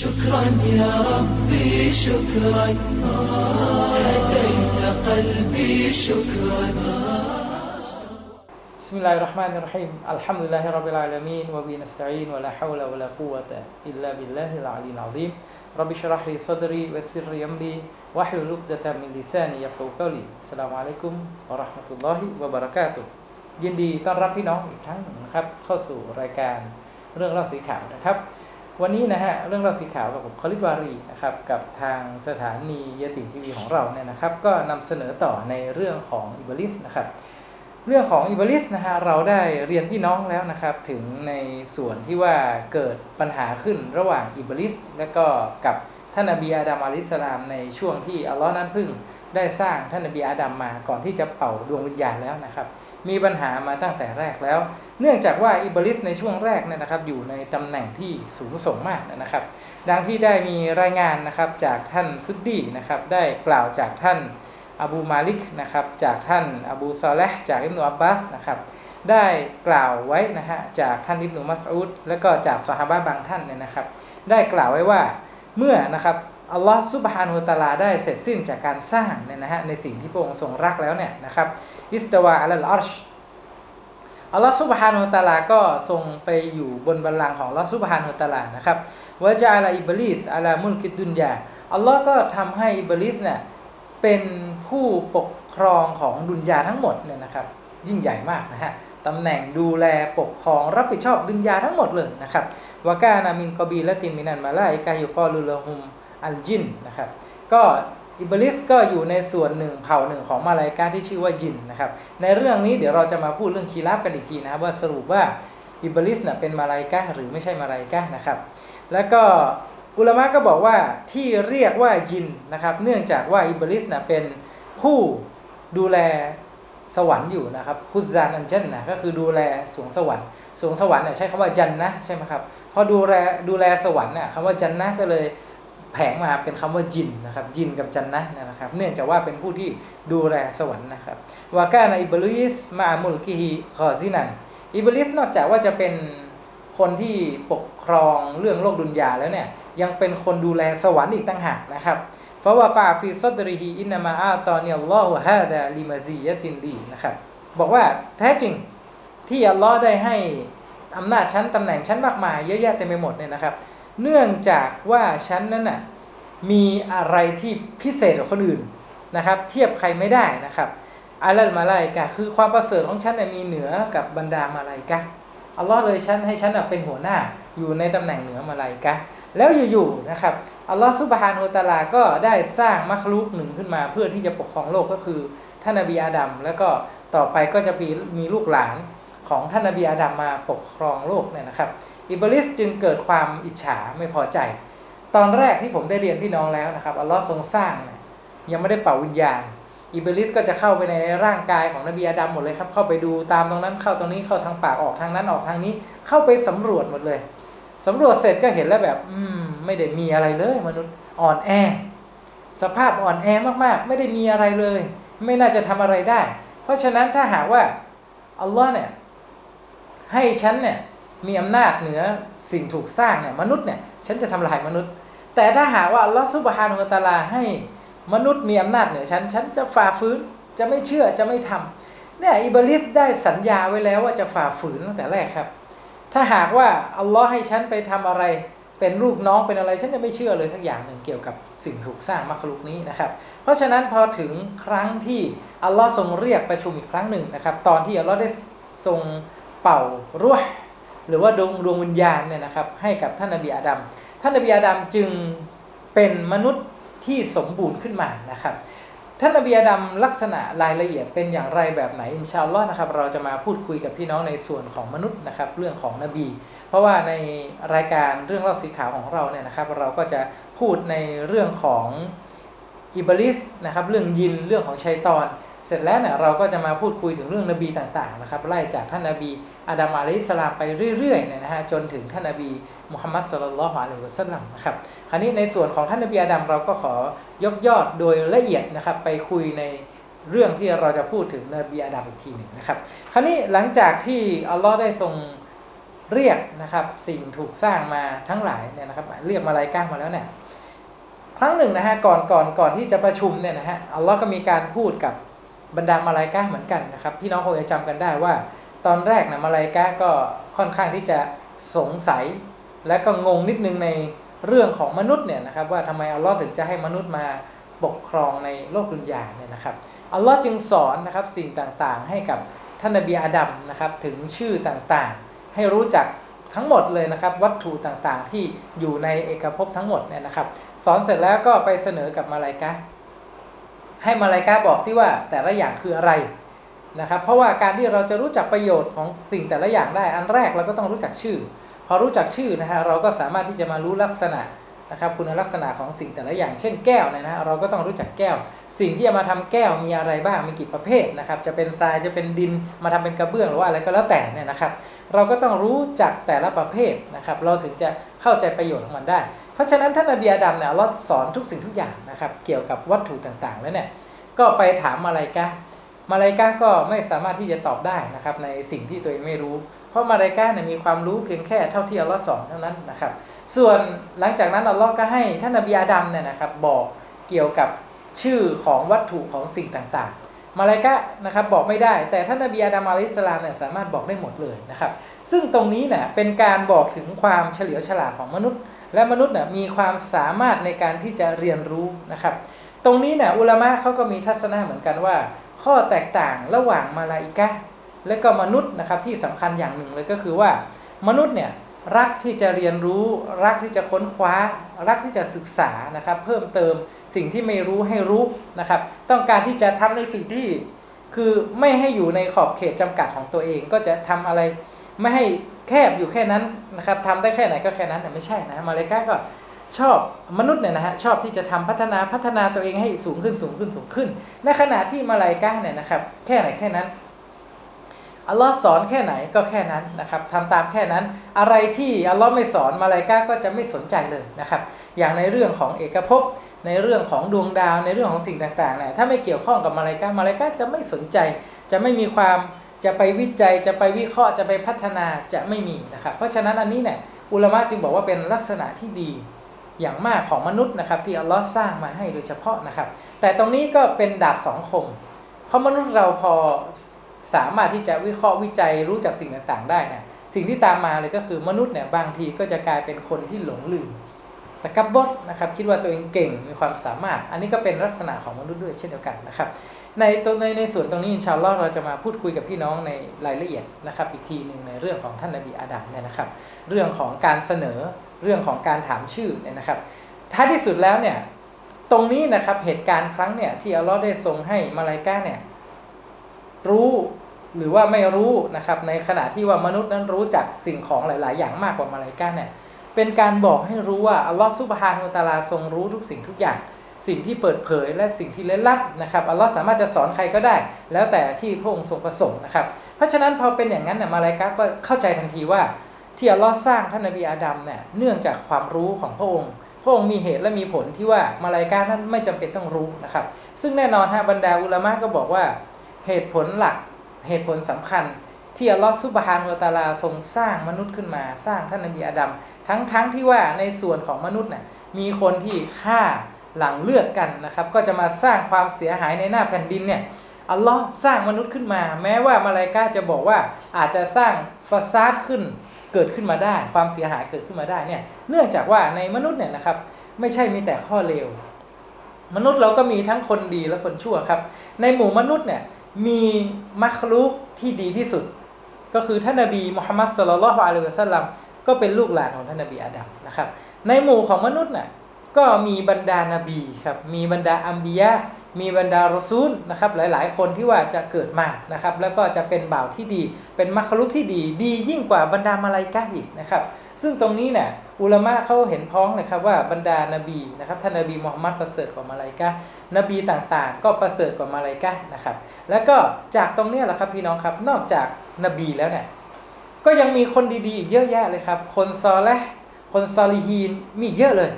شكرا يا ربي شكرا هديت قلبي شكرا بسم الله الرحمن الرحيم الحمد لله رب العالمين وبه نستعين ولا حول ولا قوة إلا بالله العلي العظيم رب اشرح لي صدري ويسر لي أمري واحلل عقدة من لساني يفقهوا قولي السلام عليكم ورحمة الله وبركاته ยินดีต้อนรับพี่น้องอีกครั้งหนึ่งนะครับ เข้าสู่รายการเรื่องเล่าสีขาวนะครับ วันนี้นะฮะเรื่องเล่าสีขาวกับผมคอลิดวารีนะครับกับทางสถานียติทีวีของเราเนี่ยนะครับ ก็นำเสนอต่อในเรื่องของอิบลิสนะครับเรื่องของอิบลิสนะฮะเราได้เรียนพี่น้องแล้วนะครับ ถึงในส่วนที่ว่าเกิดปัญหาขึ้นระหว่างอิบลิสและก็กับท่านนบีอาดัมอะลัยฮิสสลามในช่วงที่อัลลอฮ์นั้นพึ่ง ได้สร้างท่านนบีอาดัมมาก่อนที่จะเป่าดวงวิญญาณแล้วนะครับ มีปัญหามาตั้งแต่แรกแล้ว เนื่องจากว่าอิบลิสในช่วงแรกเนี่ยนะครับ อยู่ในตำแหน่งที่สูงส่งมากนะครับ ดังที่ได้มีรายงานนะครับจากท่านซุดดีนะครับ ได้กล่าวจากท่านอบูมาลิกนะครับ จากท่านอบูซอเลห์จากอิบนุอับบาสนะครับ ได้กล่าวไว้นะฮะจากท่านอิบนุมัสอุดและก็จากซอฮาบะบางท่านเนี่ยนะครับ ได้กล่าวไว้ว่าเมื่อนะครับ อัลลอฮ์ซุบฮานุตาลาได้เสร็จสิ้นจากการสร้างเนี่ยนะฮะในสิ่งที่พระองค์ทรงรักแล้วเนี่ยนะครับอิสตาวาอัลลอชอัลลอฮ์ซุบฮานุตาลาก็ทรงไปอยู่บนบัลลังก์ของอัลลอฮ์ซุบฮานุตาลานะครับวะจาลาอิบลิสอัลามุลกิดดุนยาอัลลอฮ์ก็ทำให้อิบลิสเนี่ยเป็นผู้ปกครองของดุนยาทั้งหมดเนี่ยนะครับยิ่งใหญ่มากนะฮะตำแหน่งดูแลปกครองรับผิดชอบดุนยาทั้งหมดเลยนะครับวากานามินกอบีและตินมินันมาลาอิกายุกอลุลฮุม อัลจินนะครับ ก็อิบลิสก็อยู่ในส่วนหนึ่งเผ่าหนึ่งของมาลายกาที่ชื่อว่ายินนะครับ ในเรื่องนี้เดี๋ยวเราจะมาพูดเรื่องคีราฟกันอีกทีนะครับว่าสรุปว่าอิบลิสน่ะเป็นมาลายกาหรือไม่ใช่มาลายกานะครับ แล้วก็อุลามะก็บอกว่าที่เรียกว่ายินนะครับ เนื่องจากว่าอิบลิสนะเป็นผู้ดูแลสวรรค์อยู่นะครับคุซานอันเจนนะก็คือดูแลสวงสวรรค์สวงสวรรค์เนี่ยใช้คำว่าจันนะใช่ไหมครับพอดูแลดูแลสวรรค์เนี่ยคำว่าจันนะก็เลย แผงมาเป็นคำว่าจินนะครับจินกับจันนะนะครับ เนื่องจากว่าเป็นผู้ที่ดูแลสวรรค์นะครับวากาในอิบลิสมามุลกิฮิคอซินันอิบลิสนอกจากว่าจะเป็นคนที่ปกครองเรื่องโลกดุนยาแล้วเนี่ยยังเป็นคนดูแลสวรรค์อีกต่างหากนะครับฟาวากาฟิซัดริฮีอินนามาอาตอนีอัลลอฮุฮาดะลิมาซียะตินดีนะครับบอกว่าแท้จริงที่อัลลอฮ์ได้ให้อำนาจชั้นตำแหน่งชั้นมากมายเยอะแยะเต็มไปหมดเนี่ยนะครับ เนื่องจากว่าชั้นนั้นน่ะมีอะไรที่พิเศษกว่าคนอื่นนะครับ เทียบใครไม่ได้นะครับอาลัลมาลายกะคือความประเสริฐของฉันน่ะมีเหนือกับบรรดามาลายกะอัลลอฮ์เลยฉันให้ฉันน่ะเป็นหัวหน้าอยู่ในตำแหน่งเหนือมาลายกะแล้วอยู่ๆนะครับอัลลอฮ์ซุบฮานุตะลาก็ได้สร้างมัคลุกหนึ่งขึ้นมา เพื่อที่จะปกครองโลกก็คือท่านนบีอาดัมแล้วก็ต่อไปก็จะมีมีลูกหลานของท่านนบีอาดัมมาปกครองโลกเนี่ยนะครับ อิบลิสจึงเกิดความอิจฉาไม่พอใจ ตอนแรกที่ผมได้เรียนพี่น้องแล้วนะครับอัลลอฮ์ทรงสร้างเนี่ยยังไม่ได้เป่าวิญญาณอิบลิสก็จะเข้าไปในร่างกายของนบีอาดัมหมดเลยครับ เข้าไปดูตามตรงนั้นเข้าตรงนี้เข้าทางปากออกทางนั้นออกทางนี้ เข้าไปสำรวจหมดเลยสำรวจเสร็จก็เห็นแล้วแบบ อืม ไม่ได้มีอะไรเลย มนุษย์อ่อนแอ สภาพอ่อนแอมากๆ ไม่ได้มีอะไรเลย ไม่น่าจะทำอะไรได้ เพราะฉะนั้นถ้าหากว่าอัลลอฮ์เนี่ย ให้ฉันเนี่ย มีอำนาจเหนือสิ่งถูกสร้างเนี่ยมนุษย์เนี่ยฉันจะทำลายมนุษย์ แต่ถ้าหากว่าอัลลอฮ์ซุบฮานุตาลาให้มนุษย์มีอำนาจเหนือฉันฉันจะฝ่าฝืนจะไม่เชื่อจะไม่ทำเนี่ยอิบลิสได้สัญญาไว้แล้วว่าจะฝ่าฝืนตั้งแต่แรกครับ ถ้าหากว่าอัลลอฮ์ให้ฉันไปทำอะไรเป็นลูกน้องเป็นอะไรฉันจะไม่เชื่อเลยสักอย่างหนึ่งเกี่ยวกับสิ่งถูกสร้างมัคลุกนี้นะครับ เพราะฉะนั้นพอถึงครั้งที่อัลลอฮ์ทรงเรียกประชุมอีกครั้งหนึ่งนะครับ ตอนที่อัลลอฮ์ได้ทรงเป่ารั่ว หรือว่าดวงดวงวิญญาณเนี่ยนะครับให้กับท่านนบีอาดัมท่านนบีอาดัมจึงเป็นมนุษย์ที่สมบูรณ์ขึ้นมานะครับ ท่านนบีอาดัมลักษณะรายละเอียดเป็นอย่างไรแบบไหนอินชาอัลลอฮ์นะครับเราจะมาพูดคุยกับพี่น้องในส่วนของมนุษย์นะครับเรื่องของนบี เพราะว่าในรายการเรื่องเล่าสีขาวของเราเนี่ยนะครับเราก็จะพูดในเรื่องของอิบลิสนะครับเรื่องยินเรื่องของชัยตอน เสร็จแล้วเนี่ยเราก็จะมาพูดคุยถึงเรื่องนบีต่างๆนะครับไล่จากท่านนบีอาดัมอะลัยฮิสลามไปเรื่อยๆเนี่ยนะฮะจนถึงท่านนบีมุฮัมมัดสุลลัลลอฮุอะลัยฮิวะสัลลัมนะครับคราวนี้ในส่วนของท่านนบีอาดัมเราก็ขอยกยอดโดยละเอียดนะครับไปคุยในเรื่องที่เราจะพูดถึงนบีอาดัมอีกทีหนึ่งนะครับ คราวนี้หลังจากที่อัลลอฮ์ได้ทรงเรียกนะครับสิ่งถูกสร้างมาทั้งหลายเนี่ยนะครับเรียกมาลายกามาแล้วเนี่ยครั้งหนึ่งนะฮะก่อนก่อนก่อนที่จะประชุมเนี่ยนะฮะอัลลอฮ์ก็มีการพูดกับ บรรดามาลายกาเหมือนกันนะครับพี่น้องคงจะจำกันได้ว่า ตอนแรกนะมาลายกาก็ค่อนข้างที่จะสงสัย และก็งงนิดนึงในเรื่องของมนุษย์เนี่ยนะครับว่าทำไมอัลลอฮ์ถึงจะให้มนุษย์มาปกครองในโลกดุนยาเนี่ยนะครับอัลลอฮ์จึงสอนนะครับสิ่งต่างๆ ให้กับท่านนบีอาดัมนะครับถึงชื่อต่างๆ ให้รู้จักทั้งหมดเลยนะครับวัตถุต่างๆ ที่อยู่ในเอกภพทั้งหมดเนี่ยนะครับ สอนเสร็จแล้วก็ไปเสนอกับมาลายกา ให้มาลายกาบอกซิว่าแต่ละอย่างคืออะไรนะครับ เพราะว่าการที่เราจะรู้จักประโยชน์ของสิ่งแต่ละอย่างได้ อันแรกเราก็ต้องรู้จักชื่อ พอรู้จักชื่อนะฮะเราก็สามารถที่จะมารู้ลักษณะ นะครับคุณลักษณะของสิ่งแต่ละอย่างเช่นแก้วเนี่ยนะฮะเราก็ต้องรู้จักแก้ว สิ่งที่จะมาทำแก้วมีอะไรบ้างมีกี่ประเภทนะครับจะเป็นทรายจะเป็นดินมาทำเป็นกระเบื้องหรือว่าอะไรก็แล้วแต่เนี่ยนะครับเราก็ต้องรู้จักแต่ละประเภทนะครับเราถึงจะเข้าใจประโยชน์ของมันได้ เพราะฉะนั้นท่านนบีอาดัมเนี่ยเราสอนทุกสิ่งทุกอย่างนะครับเกี่ยวกับวัตถุต่างๆ แล้วเนี่ยก็ไปถามมาลายกามาลายกาก็ไม่สามารถที่จะตอบได้นะครับในสิ่งที่ตัวเองไม่รู้ เพราะมาลายกาเนี่ยมีความรู้เพียงแค่เท่าที่อัลลอฮ์สอนเท่านั้นนะครับ ส่วนหลังจากนั้นอัลลอฮ์ก็ให้ท่านนบีอาดัมเนี่ยนะครับบอกเกี่ยวกับชื่อของวัตถุของสิ่งต่างๆ มาลายกะนะครับบอกไม่ได้ แต่ท่านนบีอาดัมอะลัยฮิสลามเนี่ยสามารถบอกได้หมดเลยนะครับ ซึ่งตรงนี้เนี่ยเป็นการบอกถึงความเฉลียวฉลาดของมนุษย์ และมนุษย์เนี่ยมีความสามารถในการที่จะเรียนรู้นะครับ ตรงนี้เนี่ยอุลามะเขาก็มีทัศนะเหมือนกันว่า ข้อแตกต่างระหว่างมาลาอิกะ และก็มนุษย์นะครับที่สำคัญอย่างหนึ่งเลยก็คือว่ามนุษย์เนี่ยรักที่จะเรียนรู้รักที่จะค้นคว้า รักที่จะศึกษานะครับ เพิ่มเติมสิ่งที่ไม่รู้ให้รู้นะครับ ต้องการที่จะทำในสิ่งที่คือไม่ให้อยู่ในขอบเขตจำกัดของตัวเอง ก็จะทำอะไรไม่ให้แคบอยู่แค่นั้นนะครับทำได้แค่ไหนก็แค่นั้นแต่ไม่ใช่นะมาเลกาก็ชอบมนุษย์เนี่ยนะฮะชอบที่จะทำพัฒนาพัฒนาตัวเองให้สูงขึ้นสูงขึ้นสูงขึ้น ในขณะที่มาลายกาเนี่ยนะครับ แค่ไหนแค่นั้น อัลลอฮ์สอนแค่ไหนก็แค่นั้นนะครับทำตามแค่นั้น อะไรที่อัลลอฮ์ไม่สอนมาลายกาก็จะไม่สนใจเลยนะครับ อย่างในเรื่องของเอกภพในเรื่องของดวงดาวในเรื่องของสิ่งต่างๆเนี่ยถ้าไม่เกี่ยวข้องกับมาลายกามาลายกาจะไม่สนใจ จะไม่มีความจะไปวิจัยจะไปวิเคราะห์จะไปพัฒนาจะไม่มีนะครับ เพราะฉะนั้นอันนี้เนี่ยอุลามะจึงบอกว่าเป็นลักษณะที่ดีอย่างมากของมนุษย์นะครับที่อัลลอฮ์สร้างมาให้โดยเฉพาะนะครับ แต่ตรงนี้ก็เป็นดาบสองคม เพราะมนุษย์เราพอ สามารถที่จะวิเคราะห์วิจัยรู้จักสิ่งต่างๆ ได้เนี่ยสิ่งที่ตามมาเลยก็คือมนุษย์เนี่ยบางทีก็จะกลายเป็นคนที่หลงลืมแต่กับบดนะครับคิดว่าตัวเองเก่งมีความสามารถ อันนี้ก็เป็นลักษณะของมนุษย์ด้วยเช่นเดียวกันนะครับ ในตัวในในส่วนตรงนี้อินชาอัลลอฮ์เราจะมาพูดคุยกับพี่น้องในรายละเอียดนะครับ อีกทีหนึ่งในเรื่องของท่านนบีอาดัมเนี่ยนะครับ เรื่องของการเสนอเรื่องของการถามชื่อเนี่ยนะครับท้ายที่สุดแล้วเนี่ยตรงนี้นะครับเหตุการณ์ครั้งเนี่ยที่อัลลอฮ์ได้ทรงให้มาลายกาเนี่ย รู้หรือว่าไม่รู้นะครับ ในขณะที่ว่ามนุษย์นั้นรู้จักสิ่งของหลาย ๆ อย่างมากกว่ามาลายกาเนี่ยเป็นการบอกให้รู้ว่าอัลลอฮ์ซุบฮานุตาลาทรงรู้ทุกสิ่งทุกอย่าง สิ่งที่เปิดเผยและสิ่งที่เล้นลับนะครับอัลลอฮ์สามารถจะสอนใครก็ได้ แล้วแต่ที่พระองค์ทรงประสงค์นะครับ เพราะฉะนั้นพอเป็นอย่างนั้นเนี่ยมาลายกาก็เข้าใจทันทีว่าที่อัลลอฮ์สร้างท่านนบีอาดัมเนี่ยเนื่องจากความรู้ของพระองค์พระองค์มีเหตุและมีผลที่ว่ามาลายกานั้นไม่จำเป็นต้องรู้นะครับ ซึ่งแน่นอนฮะบรรดาอุลามะก็บอกว่า เหตุผลหลักเหตุผลสำคัญ ที่อัลลอฮ์ซุบฮานุวะตาลาทรงสร้างมนุษย์ขึ้นมา สร้างท่านนบีอาดัมทั้งทั้งที่ว่าในส่วนของมนุษย์เนี่ยมีคนที่ฆ่าหลังเลือดกันนะครับ ก็จะมาสร้างความเสียหายในหน้าแผ่นดินเนี่ยอัลลอฮ์สร้างมนุษย์ขึ้นมา แม้ว่ามาลายกาจะบอกว่าอาจจะสร้างฟาซาดขึ้นเกิดขึ้นมาได้ ความเสียหายเกิดขึ้นมาได้เนี่ยเนื่องจากว่าในมนุษย์เนี่ยนะครับ ไม่ใช่มีแต่ข้อเลว มนุษย์เราก็มีทั้งคนดีและคนชั่วครับ ในหมู่มนุษย์เนี่ย มีมัคลุกที่ดีที่สุด ก็คือท่านนบีมุฮัมมัดสุลลัลฮุอะลัยฮิสัลลัมก็เป็นลูกหลานของท่านนบีอาดัมนะครับ ในหมู่ของมนุษย์น่ะก็มีบรรดานาบีครับมีบรรดาอัมบียะ มีบรรดารซูลนะครับหลายๆ คนที่ว่าจะเกิดมานะครับ แล้วก็จะเป็นบ่าวที่ดี เป็นมัคลุกที่ดี ดียิ่งกว่าบรรดามาลายกาอีกนะครับ ซึ่งตรงนี้เนี่ยอุลามะเขาเห็นพ้องเลยครับว่าบรรดานาบีนะครับท่านนบีมูฮัมมัดประเสริฐกว่ามาลายกานบีต่างๆ ก็ประเสริฐกว่ามาลายกานะครับ แล้วก็จากตรงนี้แหละครับพี่น้องครับนอกจากนบีแล้วเนี่ยก็ยังมีคนดีๆอีกเยอะแยะเลยครับ คนซอและคนซอลิฮีนมีเยอะเลย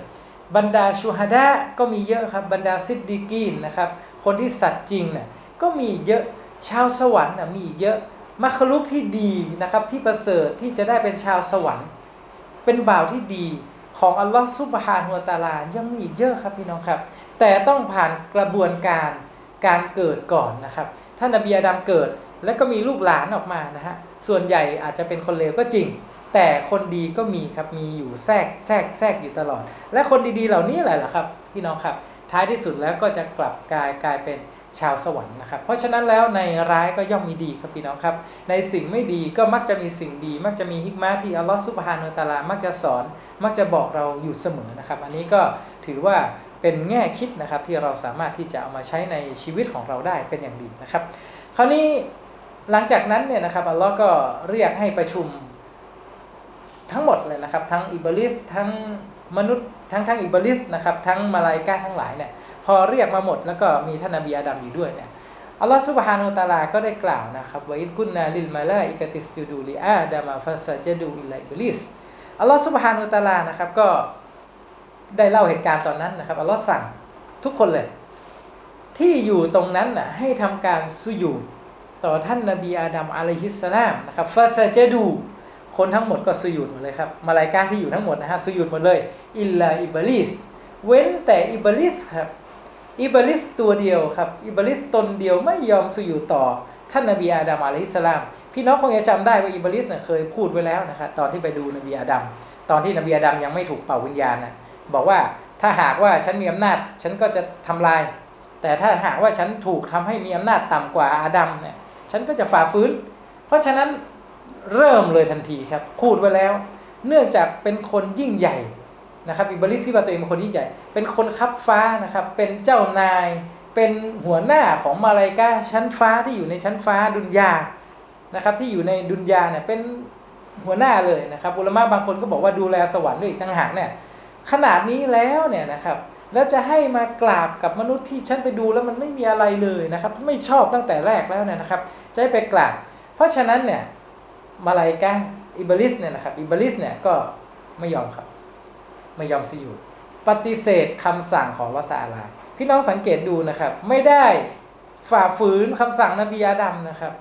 บรรดาชูฮัดะก็มีเยอะครับบรรดาซิดดิกีนนะครับ คนที่สัตย์จริงเนี่ยก็มีเยอะชาวสวรรค์น่ะมีเยอะมัคลุกที่ดีนะครับที่ประเสริฐที่จะได้เป็นชาวสวรรค์ เป็นบ่าวที่ดีของอัลลอฮฺซุบฮานุวตะอาลายังมีอีกเยอะครับพี่น้องครับ แต่ต้องผ่านกระบวนการการเกิดก่อนนะครับท่านนบีอาดัมเกิดแล้วก็มีลูกหลานออกมานะฮะส่วนใหญ่อาจจะเป็นคนเลวก็จริง แต่คนดีก็มีครับมีอยู่แทรกแทรกแทรกอยู่ตลอด และคนดีๆ เหล่านี้แหละล่ะครับพี่น้องครับ ท้ายที่สุดแล้วก็จะกลับกลายกลายเป็นชาวสวรรค์นะครับ เพราะฉะนั้นแล้วในร้ายก็ย่อมมีดีครับพี่น้องครับ ในสิ่งไม่ดีก็มักจะมีสิ่งดี มักจะมีฮิกมาที่อัลลอฮฺซุบฮานุตะอาลามักจะสอน มักจะบอกเราอยู่เสมอนะครับ อันนี้ก็ถือว่าเป็นแง่คิดนะครับที่เราสามารถที่จะเอามาใช้ในชีวิตของเราได้เป็นอย่างดีนะครับ คราวนี้หลังจากนั้นเนี่ยนะครับอัลลอฮ์ก็เรียกให้ประชุม ทั้งหมดเลยนะครับ ทั้งอิบลิสทั้งมนุษย์ทั้งทั้งอิบลิสนะครับทั้งมาลายกาทั้งหลายเนี่ยพอเรียกมาหมดแล้วก็มีท่านนบีอาดัมอยู่ด้วยเนี่ยอัลลอฮ์ซุบฮานุตะอาลาก็ได้กล่าวนะครับว่าอิกุนนาลิลมาลาอิกติสจูดูลิอาดามาฟัสจดูอิลาอิบลิสอัลลอฮ์ซุบฮานุตะอาลานะครับก็ได้เล่าเหตุการณ์ตอนนั้นนะครับอัลลอฮ์สั่งทุกคนเลย ที่อยู่ตรงนั้นน่ะให้ทำการสุญูต่อท่านนบีอาดัมอะลัยฮิสสลามนะครับฟาซาเจดู คนทั้งหมดก็สุญูดหมดเลยครับมาลายกาที่อยู่ทั้งหมดนะฮะสุญูดหมดเลยอิลลาอิบลิสเว้นแต่อิบลิสครับอิบลิสตัวเดียวครับอิบลิสตนเดียวไม่ยอมสุญูดต่อท่านนบีอาดัมอะลัยฮิสลาม พี่น้องคงจะจำได้ว่าอิบลิสเนี่ยเคยพูดไว้แล้วนะครับตอนที่ไปดูนบีอาดัมตอนที่นบีอาดัมยังไม่ถูกเป่าวิญญาณนะบอกว่าถ้าหากว่าฉันมีอำนาจ ฉันก็จะทำลาย แต่ถ้าหากว่าฉันถูกทำให้มีอำนาจต่ำกว่าอาดัมเนี่ยฉันก็จะฝ่าฟื้น เพราะฉะนั้น เริ่มเลยทันทีครับ พูดไว้แล้ว เนื่องจากเป็นคนยิ่งใหญ่นะครับอิบลิสที่ว่าตัวเองเป็นคนยิ่งใหญ่ เป็นคนคับฟ้านะครับ เป็นเจ้านาย เป็นหัวหน้าของมาลายกาชั้นฟ้าที่อยู่ในชั้นฟ้าดุนยานะครับที่อยู่ในดุนยาเนี่ยเป็นหัวหน้าเลยนะครับอุลามะบางคนก็บอกว่าดูแลสวรรค์ด้วยอีกต่างหากเนี่ยขนาดนี้แล้วเนี่ยนะครับแล้วจะให้มากราบกับมนุษย์ที่ฉันไปดูแล้วมันไม่มีอะไรเลยนะครับ ไม่ชอบตั้งแต่แรกแล้วเนี่ยนะครับ จะให้ไปกราบ เพราะฉะนั้นเนี่ย มาลายกาอิบลิสเนี่ยนะครับอิบลิสเนี่ยก็ไม่ยอมครับ ไม่ยอมสิอยู่ปฏิเสธคำสั่งของลอตตาลา พี่น้องสังเกตดูนะครับ ไม่ได้ฝ่าฝืนคำสั่งนบีอาดัมนะครับ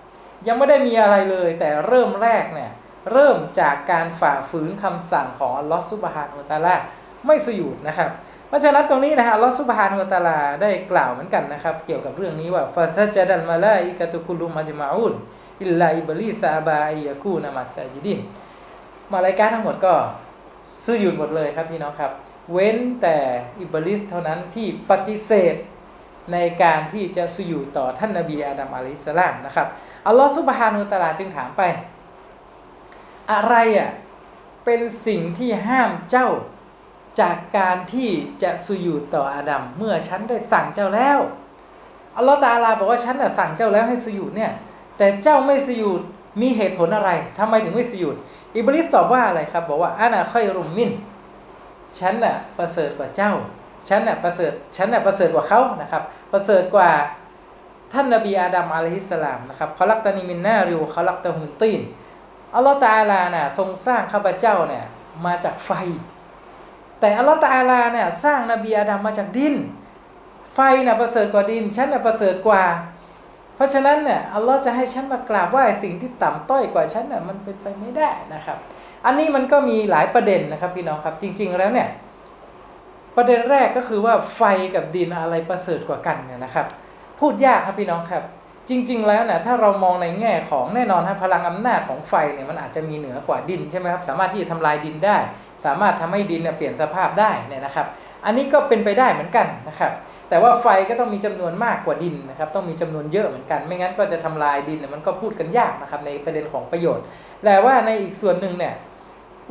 ยังไม่ได้มีอะไรเลย แต่เริ่มแรกเนี่ยเริ่มจากการฝ่าฝืนคำสั่งของอัลลอฮฺซุบฮานุตาลาไม่สยุดนะครับ เพราะฉะนั้นตรงนี้นะฮะอัลลอฮฺซุบฮานุตาลาได้กล่าวเหมือนกันนะครับ เกี่ยวกับเรื่องนี้ว่าฟาซัจดัลมาลาอิกะตุคุลุมัจมาอุน อิลลาอิบลีซาบาอิยะกูนามัสซาจิดินมาลายกาทั้งหมดก็สุยุดหมดเลยครับพี่น้องครับ เว้นแต่อิบลิสเท่านั้นที่ปฏิเสธในการที่จะสุยุดต่อท่านนบีอาดัมอะลัยฮิสลามนะครับอัลลอฮฺซุบฮานุตาลาจึงถามไป อะไรอะเป็นสิ่งที่ห้ามเจ้าจากการที่จะสุยูต่ออาดัมเมื่อฉันได้สั่งเจ้าแล้วอัลลอฮฺตาอาลาบอกว่าฉันน่ะสั่งเจ้าแล้วให้สุยูเนี่ย แต่เจ้าไม่สยูดมีเหตุผลอะไรทำไมถึงไม่สยูดอิบลิสตอบว่าอะไรครับบอกว่าอานาค่อยรุมมินฉันน่ะประเสริฐกว่าเจ้าฉันน่ะประเสริฐฉันน่ะประเสริฐกว่าเขานะครับ ประเสริฐกว่าท่านนบีอาดัมอะลัยฮิสสลามนะครับเขาลักตานิมินนาริวเขาลักตาหุนตีนอัลลอฮฺตาอาลาน่ะทรงสร้างข้าพเจ้าเนี่ยมาจากไฟ แต่อัลลอฮฺตาอาลาเนี่ยสร้างนบีอาดัมมาจากดิน ไฟน่ะประเสริฐกว่าดินฉันน่ะประเสริฐกว่า ราะฉะนั้นเนี่ยอัลลอฮ์จะให้ฉันมากราบไหว้สิ่งที่ต่ำต้อยกว่าฉันน่ะมันเป็นไปไม่ได้นะครับ อันนี้มันก็มีหลายประเด็นนะครับพี่น้องครับจริง ๆ แล้วเนี่ยประเด็นแรกก็คือว่าไฟกับดินอะไรประเสริฐกว่ากันเนี่ยนะครับ พูดยากครับพี่น้องครับ จริง ๆ แล้วเนี่ยถ้าเรามองในแง่ของแน่นอนครับพลังอำนาจของไฟเนี่ยมันอาจจะมีเหนือกว่าดินใช่ไหมครับสามารถที่จะทำลายดินได้ สามารถทำให้ดินเนี่ยเปลี่ยนสภาพได้เนี่ยนะครับ อันนี้ก็เป็นไปได้เหมือนกันนะครับ แต่ว่าไฟก็ต้องมีจำนวนมากกว่าดินนะครับต้องมีจำนวนเยอะเหมือนกัน ไม่งั้นก็จะทำลายดินเนี่ยมันก็พูดกันยากนะครับในประเด็นของประโยชน์แต่ว่าในอีกส่วนหนึ่งเนี่ย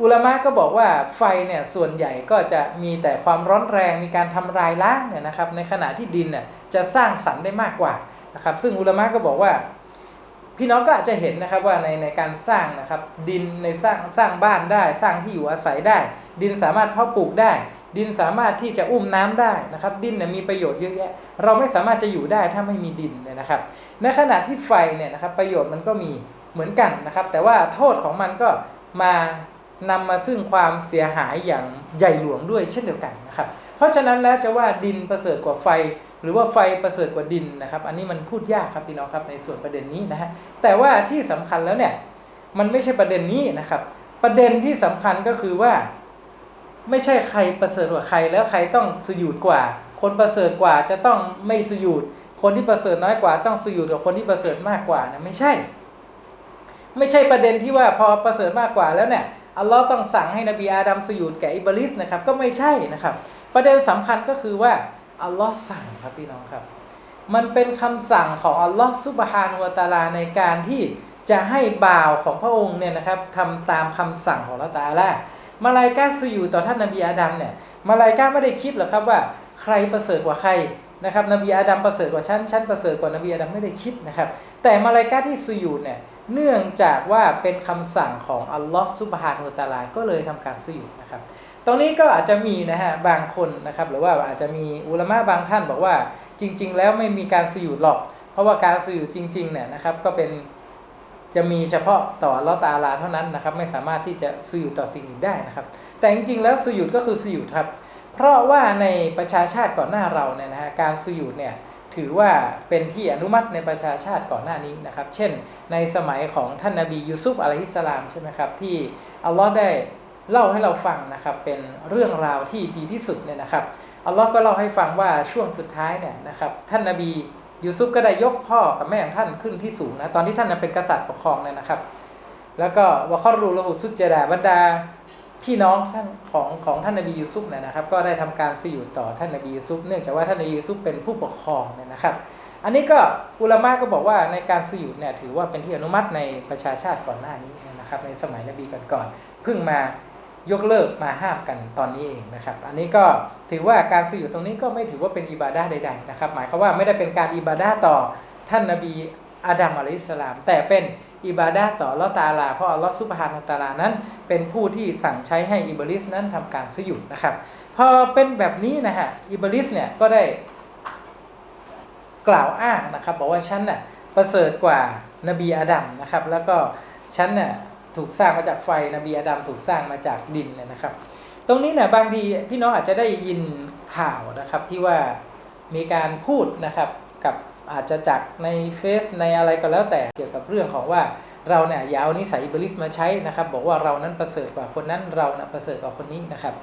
อุลามะก็บอกว่าไฟเนี่ยส่วนใหญ่ก็จะมีแต่ความร้อนแรงมีการทำลายล้างเนี่ยนะครับในขณะที่ดินเนี่ยจะสร้างสรรค์ได้มากกว่า นะครับ ซึ่งอุลามะก็บอกว่า พี่น้องก็อาจจะเห็นนะครับว่าในในการสร้างนะครับ ดินในสร้างสร้างบ้านได้ สร้างที่อยู่อาศัยได้ ดินสามารถเพาะปลูกได้ ดินสามารถที่จะอุ้มน้ำได้นะครับ ดินเนี่ยมีประโยชน์เยอะแยะ เราไม่สามารถจะอยู่ได้ถ้าไม่มีดินเนี่ยนะครับ ในขณะที่ไฟเนี่ยนะครับประโยชน์มันก็มีเหมือนกันนะครับ แต่ว่าโทษของมันก็มา นำมาซึ่งความเสียหายอย่างใหญ่หลวงด้วยเช่นเดียวกันนะครับ เพราะฉะนั้นแล้วจะว่าดินประเสริฐกว่าไฟ หรือว่าไฟประเสริฐกว่าดินนะครับ อันนี้มันพูดยากครับพี่น้องครับในส่วนประเด็นนี้นะฮะแต่ว่าที่สำคัญแล้วเนี่ยมันไม่ใช่ประเด็นนี้นะครับ ประเด็นที่สำคัญก็คือว่า ไม่ใช่ใครประเสริฐกว่าใคร แล้วใครต้องสยุดกว่า คนประเสริฐกว่าจะต้องไม่สยุดคนที่ประเสริฐน้อยกว่าต้องสยุดกับคนที่ประเสริฐมากกว่านะไม่ใช่ ไม่ใช่ประเด็นที่ว่าพอประเสริฐมากกว่าแล้วเนี่ย อัลลอฮ์ต้องสั่งให้นบีอาดัมสยุดแก่อิบลิสนะครับ ก็ไม่ใช่นะครับ ประเด็นสำคัญก็คือว่าอัลลอฮ์สั่งครับพี่น้องครับ มันเป็นคำสั่งของอัลลอฮ์ซุบฮานุวะตาลาในการที่จะให้บ่าวของพระองค์เนี่ยนะครับทำตามคำสั่งของละตาลามาลายกาสยู่ต่อท่านนบีอาดัมเนี่ยมาลายกาไม่ได้คิดหรอกครับว่าใครประเสริฐกว่าใครนะครับนบีอาดัมประเสริฐกว่าฉันฉันประเสริฐกว่านบีอาดัมไม่ได้คิดนะครับ แต่มาลายกาที่สุยูดเนี่ย เนื่องจากว่าเป็นคำสั่งของอัลลอฮ์ซุบฮานุตาลาก็เลยทำการสุยูดนะครับ ตรงนี้ก็อาจจะมีนะฮะบางคนนะครับ หรือว่าอาจจะมีอุลามะบางท่านบอกว่าจริง ๆ แล้วไม่มีการสยุดหรอก เพราะว่าการสยุดจริงๆเนี่ยนะครับก็เป็นจะมีเฉพาะต่อลอตาอาลาเท่านั้นนะครับไม่สามารถที่จะสยุดต่อสิ่งอื่นได้นะครับ แต่จริงๆ แล้วสยุดก็คือสยุดครับ เพราะว่าในประชาชาติก่อนหน้าเราเนี่ยนะฮะการสยุดเนี่ย ถือว่าเป็นที่อนุมัติในประชาชาติก่อนหน้านี้นะครับ เช่น ในสมัยของท่านนาบียูซุฟอะลัยฮิสสลามใช่ไหมครับที่อัลลอฮ์ได้เล่าให้เราฟังนะครับเป็นเรื่องราวที่ดีที่สุดเนี่ยนะครับอัลลอฮ์ก็เล่าให้ฟังว่าช่วงสุดท้ายเนี่ยนะครับท่านนาบียูซุฟก็ได้ยกพ่อกับแม่ของท่านขึ้นที่สูงนะตอนที่ท่านเป็นกษัตริย์ปกครองเนี่ยนะครับ แล้วก็วะคอรูละหุสุจเจดาบรรดา พี่น้องท่านของของท่านนบียูซุฟเนี่ยนะครับ ก็ได้ทำการสยุดต่อท่านนบียูซุฟเนื่องจากว่าท่านนบียูซุฟเป็นผู้ปกครองเนี่ยนะครับ อันนี้ก็อุลามะก็บอกว่าในการสยุดเนี่ยถือว่าเป็นที่อนุมัติในประชาชาติก่อนหน้านี้นะครับ ในสมัยนบีก่อนๆเพิ่งมายกเลิกมาห้ามกันตอนนี้เองนะครับ อันนี้ก็ถือว่าการสยุดตรงนี้ก็ไม่ถือว่าเป็นอิบาดาใดๆนะครับ หมายความว่าไม่ได้เป็นการอิบาดาต่อท่านนบี อาดัมอะลัยฮิสลาม แต่เป็นอิบาดาต่อลอตาลา เพราะอัลลอฮ์ซุบฮานะตาลานั้น เป็นผู้ที่สั่งใช้ให้อิบลิสนั้นทำการสยุดนะครับพอเป็นแบบนี้นะฮะอิบลิสเนี่ยก็ได้กล่าวอ้างนะครับบอกว่าฉันน่ะประเสริฐกว่านบีอาดัมนะครับแล้วก็ฉันน่ะถูกสร้างมาจากไฟนบีอาดัมถูกสร้างมาจากดินเนี่ยนะครับ ตรงนี้เนี่ยบางทีพี่น้องอาจจะได้ยินข่าวนะครับที่ว่ามีการพูดนะครับกับ อาจจะจากในเฟซในอะไรก็แล้วแต่เกี่ยวกับเรื่องของว่าเราเนี่ยอย่าเอานิสัยบลิสมาใช้นะครับ บอกว่าเรานั้นประเสริฐกว่าคนนั้นเรานะประเสริฐกว่าคนนี้นะครับ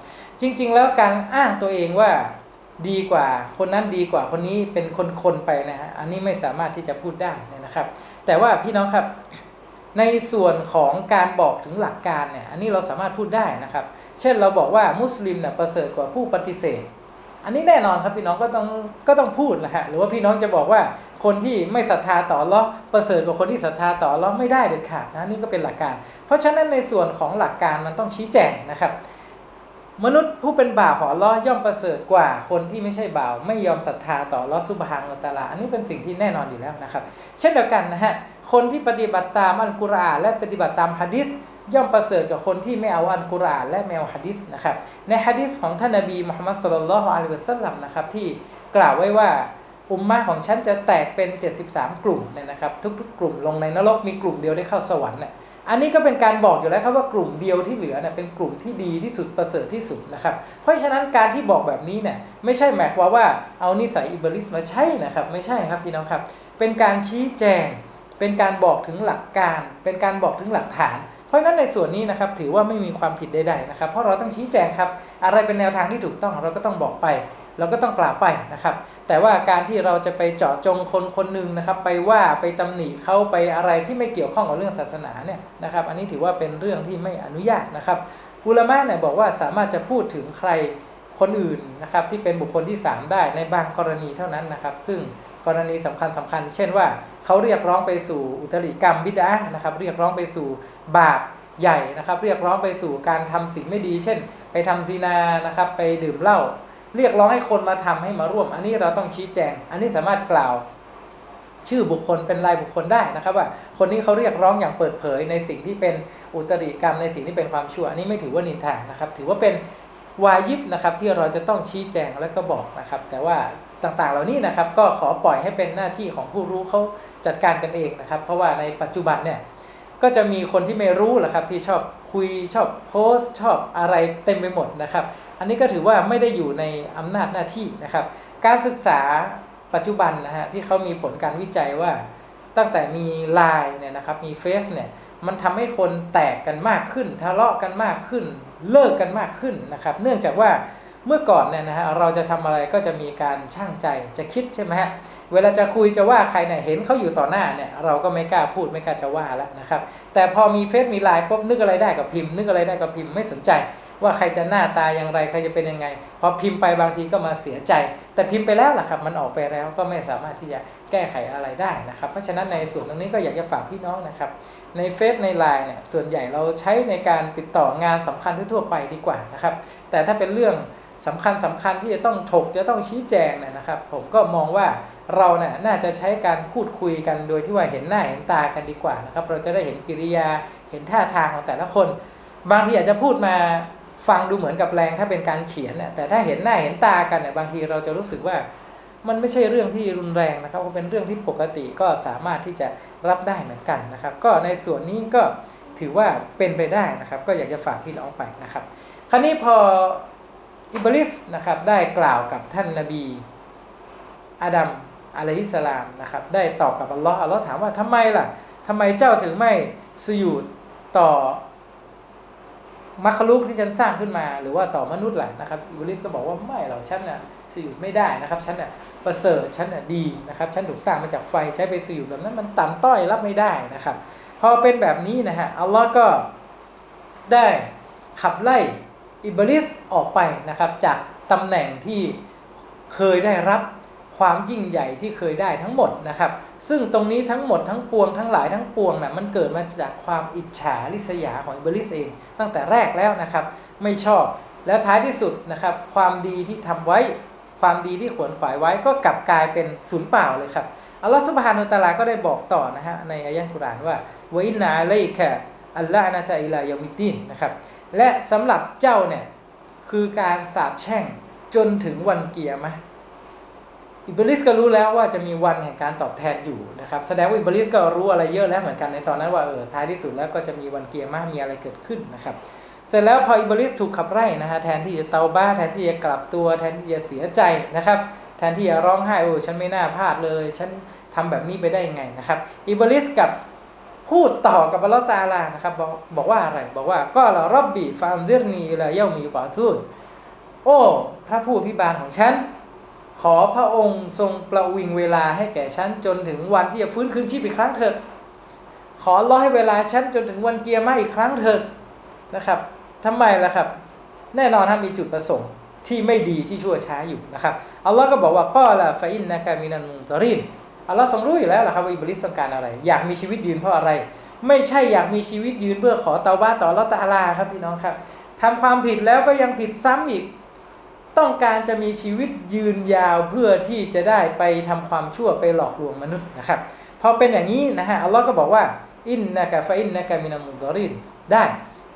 จริง ๆ แล้วการอ้างตัวเองว่าดีกว่าคนนั้นดีกว่าคนนี้เป็นคนๆไปนะฮะอันนี้ไม่สามารถที่จะพูดได้นะครับ แต่ว่าพี่น้องครับในส่วนของการบอกถึงหลักการเนี่ยอันนี้เราสามารถพูดได้นะครับ เช่นเราบอกว่ามุสลิมเนี่ยประเสริฐกว่าผู้ปฏิเสธ อันนี้แน่นอนครับพี่น้องก็ต้องก็ต้องพูดนะฮะหรือว่าพี่น้องจะบอกว่าคนที่ไม่ศรัทธาต่ออัลเลาะห์ประเสริฐกว่าคนที่ศรัทธาต่ออัลเลาะห์ไม่ได้เด็ดขาดนะนี่ก็เป็นหลักการ เพราะฉะนั้นในส่วนของหลักการมันต้องชี้แจงนะครับ มนุษย์ผู้เป็นบ่าวของอัลเลาะห์ย่อมประเสริฐกว่าคนที่ไม่ใช่บ่าว ไม่ยอมศรัทธาต่ออัลเลาะห์ซุบฮานะฮูวะตะลาอันนี้เป็นสิ่งที่แน่นอนอยู่แล้วนะครับ เช่นเดียวกันนะฮะคนที่ปฏิบัติตามอัลกุรอานและปฏิบัติตามฮะดิษ ย่อมประเสริฐกับคนที่ไม่เอาอัลกุรอานและไม่เอาฮะดิษนะครับ ในฮะดิษของท่านนบีมุฮัมมัดสุลลัลฮุอะลัยฮิวะสัลลัมนะครับที่กล่าวไว้ว่าอุมมะของฉันจะแตกเป็น 73 กลุ่มเนี่ยนะครับ ทุกๆ กลุ่มลงในนรกมีกลุ่มเดียวได้เข้าสวรรค์เนี่ยอันนี้ก็เป็นการบอกอยู่แล้วครับว่ากลุ่มเดียวที่เหลือเนี่ยเป็นกลุ่มที่ดีที่สุดประเสริฐที่สุดนะครับ เพราะฉะนั้นการที่บอกแบบนี้เนี่ยไม่ใช่หมายความว่าเอานิสัยอิบลิสมาใช้นะครับ ไม่ใช่ครับพี่น้องครับ เป็นการชี้แจง เป็นการบอกถึงหลักการ เป็นการบอกถึงหลักฐาน เพราะฉะนั้นในส่วนนี้นะครับถือว่าไม่มีความผิดใดๆนะครับ เพราะเราต้องชี้แจงครับ อะไรเป็นแนวทางที่ถูกต้องเราก็ต้องบอกไป เราก็ต้องกล่าวไปนะครับ แต่ว่าการที่เราจะไปเจาะจงคนคนหนึ่งนะครับ ไปว่าไปตำหนิเขาไปอะไรที่ไม่เกี่ยวข้องกับเรื่องศาสนาเนี่ยนะครับ อันนี้ถือว่าเป็นเรื่องที่ไม่อนุญาตนะครับอุลามะเนี่ยบอกว่าสามารถจะพูดถึงใครคนอื่นนะครับที่เป็นบุคคลที่ 3 ได้ในบางกรณีเท่านั้นนะครับ ซึ่ง รณีสำคัญสำคัญ เช่นว่าเขาเรียกร้องไปสู่อุตริกรรมบิดานะครับ เรียกร้องไปสู่บาปใหญ่นะครับ เรียกร้องไปสู่การทำสิ่งไม่ดี เช่น ไปทำซีนานะครับ ไปดื่มเหล้าเรียกร้องให้คนมาทำให้มาร่วม อันนี้เราต้องชี้แจง อันนี้สามารถกล่าวชื่อบุคคลเป็นรายบุคคลได้นะครับ ว่าคนนี้เขาเรียกร้องอย่างเปิดเผยในสิ่งที่เป็นอุตริกรรมในสิ่งที่เป็นความชั่วอันนี้ไม่ถือว่านินทานะครับ ถือว่าเป็น วายิบนะครับที่เราจะต้องชี้แจงและก็บอกนะครับ แต่ว่าต่างๆเหล่านี้นะครับก็ขอปล่อยให้เป็นหน้าที่ของผู้รู้เขาจัดการกันเองนะครับ เพราะว่าในปัจจุบันเนี่ยก็จะมีคนที่ไม่รู้แหละครับที่ชอบคุยชอบโพสต์ชอบอะไรเต็มไปหมดนะครับ อันนี้ก็ถือว่าไม่ได้อยู่ในอำนาจหน้าที่นะครับ การศึกษาปัจจุบันนะฮะที่เขามีผลการวิจัยว่าตั้งแต่มีไลน์เนี่ยนะครับมีเฟซเนี่ยมันทำให้คนแตกกันมากขึ้น ทะเลาะกันมากขึ้น เลิกกันมากขึ้นนะครับ เนื่องจากว่าเมื่อก่อนเนี่ยนะฮะเราจะทำอะไรก็จะมีการช่างใจจะคิดใช่ไหมฮะเวลาจะคุยจะว่าใครเนี่ยเห็นเขาอยู่ต่อหน้าเนี่ยเราก็ไม่กล้าพูดไม่กล้าจะว่าแล้วนะครับ แต่พอมีเฟซมีไลน์ปุ๊บนึกอะไรได้ก็พิมพ์ นึกอะไรได้ก็พิมพ์ไม่สนใจ ว่าใครจะหน้าตาอย่างไรใครจะเป็นยังไงพอพิมพ์ไปบางทีก็มาเสียใจ แต่พิมพ์ไปแล้วล่ะครับ มันออกไปแล้วก็ไม่สามารถที่จะแก้ไขอะไรได้นะครับ เพราะฉะนั้นในส่วนตรงนี้ก็อยากจะฝากพี่น้องนะครับ ในเฟซในไลน์เนี่ยส่วนใหญ่เราใช้ในการติดต่องานสำคัญทั่วไปดีกว่านะครับ แต่ถ้าเป็นเรื่องสำคัญสำคัญที่จะต้องถกจะต้องชี้แจงเนี่ยนะครับ ผมก็มองว่าเราเนี่ยน่าจะใช้การพูดคุยกันโดยที่ว่าเห็นหน้าเห็นตากันดีกว่านะครับ เราจะได้เห็นกิริยาเห็นท่าทางของแต่ละคน บางทีอาจจะพูดมา ฟังดูเหมือนกับแรงถ้าเป็นการเขียนน่ะแต่ถ้าเห็นหน้าเห็นตากันเนี่ยบางทีเราจะรู้สึกว่ามันไม่ใช่เรื่องที่รุนแรงนะครับก็เป็นเรื่องที่ปกติก็สามารถที่จะรับได้เหมือนกันนะครับ ก็ในส่วนนี้ก็ถือว่าเป็นไปได้นะครับ ก็อยากจะฝากพี่น้องไปนะครับ คราวนี้พออิบลิสนะครับได้กล่าวกับท่านนบีอาดัมอะลัยฮิสลามนะครับ ได้ตอบกับอัลลอฮ์อัลลอฮ์ถามว่าทำไมล่ะทำไมเจ้าถึงไม่สยุดต่อ มัคลุกที่ฉันสร้างขึ้นมา หรือว่าต่อมนุษย์แหละนะครับอิบลิสก็บอกว่าไม่เราฉันน่ะสยุดไม่ได้นะครับฉันน่ะประเสริฐฉันน่ะดีนะครับฉันถูกสร้างมาจากไฟใช้ไปสยุดแบบนั้นมันต่ำต้อยรับไม่ได้นะครับ พอเป็นแบบนี้นะฮะอัลลอฮ์ก็ได้ขับไล่อิบลิสออกไปนะครับจากตำแหน่งที่เคยได้รับ ความยิ่งใหญ่ที่เคยได้ทั้งหมดนะครับ ซึ่งตรงนี้ทั้งหมดทั้งปวงทั้งหลายทั้งปวงนะ่ะมันเกิดมาจากความอิจฉาริษยาของอิบลิสเอง ตั้งแต่แรกแล้วนะครับ ไม่ชอบแล้วท้ายที่สุดนะครับ ความดีที่ทำไว้ ความดีที่ขวนขวายไว้ก็กลับกลายเป็นศูนย์เปล่าเลยครับอัลลอฮฺสุบฮานุตะลาก็ได้บอกต่อนะฮะในอายะห์กุรานว่าวอินนาอะลัยกะอัลลอฮฺนะตะอิลายามิดินนะครับและสำหรับเจ้าเนี่ยคือการสาปแช่งจนถึงวันเกียร์มะห์ อิบลิสก็รู้แล้วว่าจะมีวันแห่งการตอบแทนอยู่นะครับแสดงว่าอิบลิสก็รู้อะไรเยอะแล้วเหมือนกันในตอนนั้นว่าเออท้ายที่สุดแล้วก็จะมีวันเกียร์มามีอะไรเกิดขึ้นนะครับ เสร็จแล้วพออิบลิสถูกขับไล่นะฮะแทนที่จะเตาบ้าแทนที่จะกลับตัว แทนที่จะเสียใจนะครับ แทนที่จะร้องไห้โอ้ฉันไม่น่าพลาดเลย ฉันทำแบบนี้ไปได้ยังไงนะครับอิบลิสกับพูดต่อกับอัลลอฮฺตาลานะครับบอกบอกว่าอะไรบอกว่าก็เรารับบีฟามเดรนีละเย่ามีบาซูดโอ้ พระผู้อภิบาลของฉัน ขอพระองค์ทรงประวิงเวลาให้แก่ฉันจนถึงวันที่จะฟื้นคืนชีพอีกครั้งเถิด ขอรอให้เวลาฉันจนถึงวันเกียร์มาอีกครั้งเถิดนะครับทำไมล่ะครับ แน่นอนถ้ามีจุดประสงค์ที่ไม่ดีที่ชั่วช้าอยู่นะครับอัลลอฮ์ก็บอกว่าก็ละฟาอินนะกามินันมุตรินอัลลอฮ์ทรงรู้อยู่แล้วล่ะครับว่าอิบลิสต้องการอะไร อยากมีชีวิตยืนเพราะอะไร ไม่ใช่อยากมีชีวิตยืนเพื่อขอเตาบ้าต่อละตาลาครับพี่น้องครับทำความผิดแล้วก็ยังผิดซ้ำอีก ต้องการจะมีชีวิตยืนยาวเพื่อที่จะได้ไปทำความชั่วไปหลอกลวงมนุษย์นะครับพอเป็นอย่างนี้นะฮะอัลลอฮ์ก็บอกว่า อินนะกะฟะอินนะกะมินามุตรินได้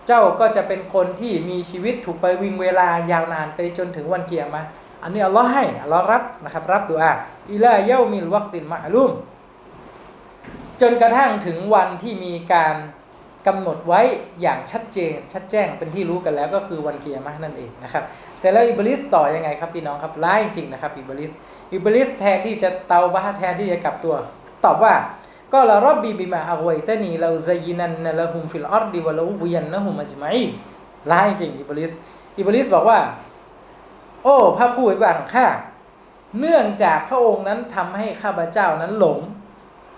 เจ้าก็จะเป็นคนที่มีชีวิตถูกไปวิงเวลายาวนานไปจนถึงวันเกียร์มา อันนี้อัลลอฮ์ให้อัลลอฮ์รับนะครับรับดูอาอิลาเยามิลวักตินมะลุม จนกระทั่งถึงวันที่มีการ กำหนดไว้อย่างชัดเจน ชัดแจ้งเป็นที่รู้กันแล้วก็คือวันเกียร์มานั่นเองนะครับเสร็จแล้วอิบลิสต่อยังไงครับพี่น้องครับร้ายจริงนะครับอิบลิสอิบลิสแทนที่จะเตาบ้าแทนที่จะกลับตัว ตอบว่าก็ละรอบบีบิมาอาไวตานีเราซยินันนละหุมฟิลอาร์ดีวะลาอุบยันนะหุมอัจมัยร้ายจริงอิบลิสอิบลิสบอกว่า โอ้พระผู้อภิบาของข้าเนื่องจากพระองค์นั้นทำให้ข้าพเจ้านั้นหลง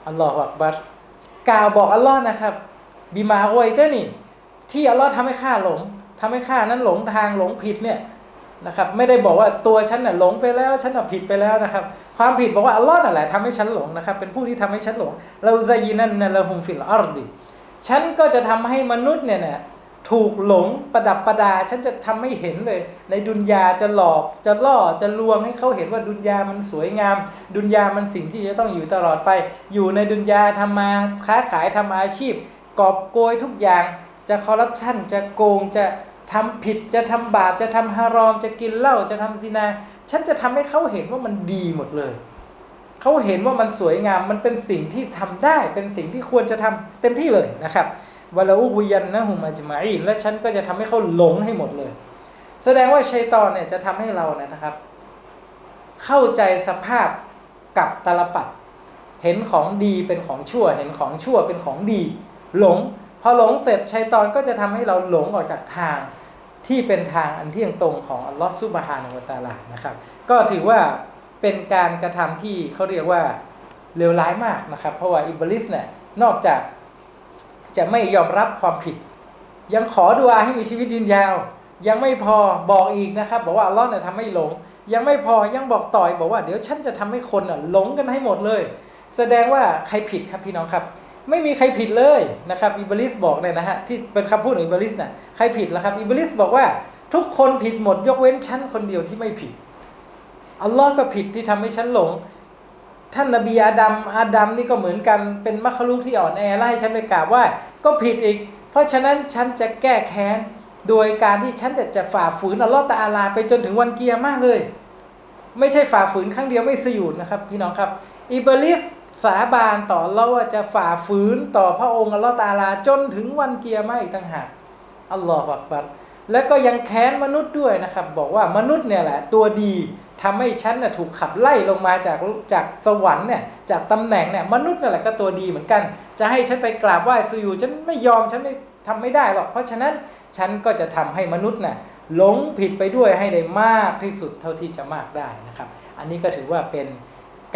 อัลลอฮฺอักบัรกล่าวบอกอัลลอฮ์นะครับ บิมาอาไวตนี่ ที่อัลลอฮ์ทำให้ข้าหลงทำให้ข้านั้นหลงทางหลงผิดเนี่ยนะครับ ไม่ได้บอกว่าตัวฉันน่ะหลงไปแล้วฉันน่ะผิดไปแล้วนะครับ ความผิดบอกว่าอัลลอฮ์นั่นแหละทำให้ฉันหลงนะครับ เป็นผู้ที่ทำให้ฉันหลงเราซยินันนะละหุมฟิลอาร์ดีฉันก็จะทำให้มนุษย์เนี่ยนะถูกหลงประดับประดา ฉันจะทำให้เห็นเลย ในดุนยาจะหลอกจะล่อจะลวงให้เขาเห็นว่าดุนยามันสวยงาม ดุนยามันสิ่งที่จะต้องอยู่ตลอดไป อยู่ในดุนยาทำมาค้าขายทำอาชีพ กอบโกยทุกอย่าง จะคอร์รัปชันจะโกงจะทำผิดจะทำบาปจะทำฮารอม จะกินเหล้าจะทำซินา ฉันจะทำให้เขาเห็นว่ามันดีหมดเลย เขาเห็นว่ามันสวยงามมันเป็นสิ่งที่ทำได้ เป็นสิ่งที่ควรจะทำเต็มที่เลยนะครับวลาอุวิยันนะฮุมัจมาอีนและฉันก็จะทำให้เขาหลงให้หมดเลย แสดงว่าชัยตอนเนี่ยจะทำให้เราเนี่ยนะครับ เข้าใจสภาพกับตาลปัด เห็นของดีเป็นของชั่ว เห็นของชั่วเป็นของดี หลง พอหลงเสร็จชัยตอนก็จะทำให้เราหลงออกจากทางที่เป็นทางอันเที่ยงตรงของอัลลอฮฺซุบฮานะฮูวะตาลานะครับ ก็ถือว่าเป็นการกระทำที่เขาเรียกว่าเลวร้ายมากนะครับ เพราะว่าอิบลิสเนี่ยนอกจากจะไม่ยอมรับความผิด ยังขอดุอาให้มีชีวิตยืนยาว ยังไม่พอบอกอีกนะครับ บอกว่าอัลลอฮ์เนี่ยทำให้หลง ยังไม่พอยังบอกต่อยบอกว่าเดี๋ยวฉันจะทำให้คนอะหลงกันให้หมดเลย แสดงว่าใครผิดครับพี่น้องครับ ไม่มีใครผิดเลยนะครับอิบลิสบอกเนี่ยนะฮะที่เป็นคำพูดของอิบลิสน่ะใครผิดล่ะครับอิบลิสบอกว่าทุกคนผิดหมดยกเว้นฉันคนเดียวที่ไม่ผิดอัลลอฮ์ก็ผิดที่ทำให้ฉันหลง ท่านนบีอาดัมอาดัมนี่ก็เหมือนกันเป็นมัคลุกที่อ่อนแอไล่ฉันไปกราบไหว่าก็ผิดอีก เพราะฉะนั้นฉันจะแก้แค้นโดยการที่ฉันจะจะฝ่าฝืนอัลลอฮ์ตะอาลาไปจนถึงวันเกียร์มากเลย ไม่ใช่ฝ่าฝืนครั้งเดียวไม่สยุดนะครับ พี่น้องครับอิบลิส สาบานต่อเราว่าจะฝ่าฝืนต่อพระองค์อัลลอฮ์ตาลาจนถึงวันเกียร์มาอีกต่างหากอัลลอฮฺบักบัดแล้วก็ยังแค้นมนุษย์ด้วยนะครับ บอกว่ามนุษย์เนี่ยแหละ ตัวดีทำให้ฉันน่ะถูกขับไล่ลงมาจากจากสวรรค์เนี่ยจากตำแหน่งเนี่ยมนุษย์นั่นแหละก็ตัวดีเหมือนกัน จะให้ฉันไปกราบไหว้สุยูฉันไม่ยอมฉันไม่ทำไม่ได้หรอก เพราะฉะนั้นฉันก็จะทำให้มนุษย์น่ะหลงผิดไปด้วยให้ได้มากที่สุดเท่าที่จะมากได้นะครับ อันนี้ก็ถือว่าเป็น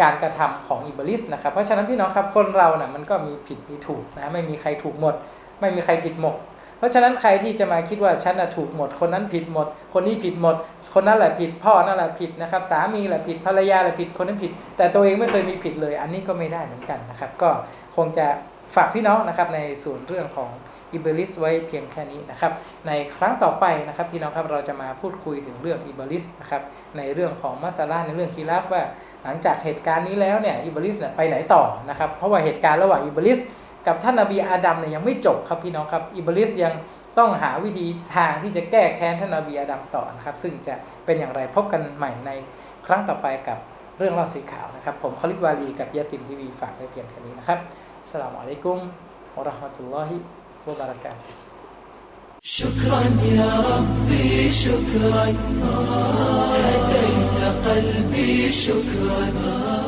การกระทำของอิบลิสนะครับเพราะฉะนั้นพี่น้องครับคนเราน่ะมันก็มีผิดมีถูกนะไม่มีใครถูกหมด ไม่มีใครผิดหมด เพราะฉะนั้นใครที่จะมาคิดว่าฉันน่ะถูกหมด คนนั้นผิดหมด คนนี้ผิดหมด คนนั้นแหละผิดพ่อนั่นแหละผิดนะครับสามีแหละผิดภรรยาแหละผิดคนนั้นผิด แต่ตัวเองไม่เคยมีผิดเลย อันนี้ก็ไม่ได้เหมือนกันนะครับ ก็คงจะฝากพี่น้องนะครับในส่วนเรื่องของ อิบลิสไว้เพียงแค่นี้นะครับ ในครั้งต่อไปนะครับพี่น้องครับเราจะมาพูดคุยถึงเรื่องอิบลิสนะครับในเรื่องของมัสลาในเรื่องคีราฟว่า หลังจากเหตุการณ์นี้แล้วเนี่ยอิบลิสเนี่ยไปไหนต่อนะครับเพราะว่าเหตุการณ์ระหว่างอิบลิสกับท่านนบีอาดัมเนี่ยยังไม่จบครับพี่น้องครับอิบลิสยังต้องหาวิธีทางที่จะแก้แค้นท่านนบีอาดัมต่อนะครับ ซึ่งจะเป็นอย่างไรพบกันใหม่ในครั้งต่อไปกับเรื่องเล่าสีขาวนะครับ ผมคลิดวาลีกับยาติมทีวีฝากไว้เพียงแค่นี้นะครับสลามอะลัยกุมวะราะห์มะตุลลอฮิ وبركاته شكرا يا ربي شكرا. هديت قلبي شكرا.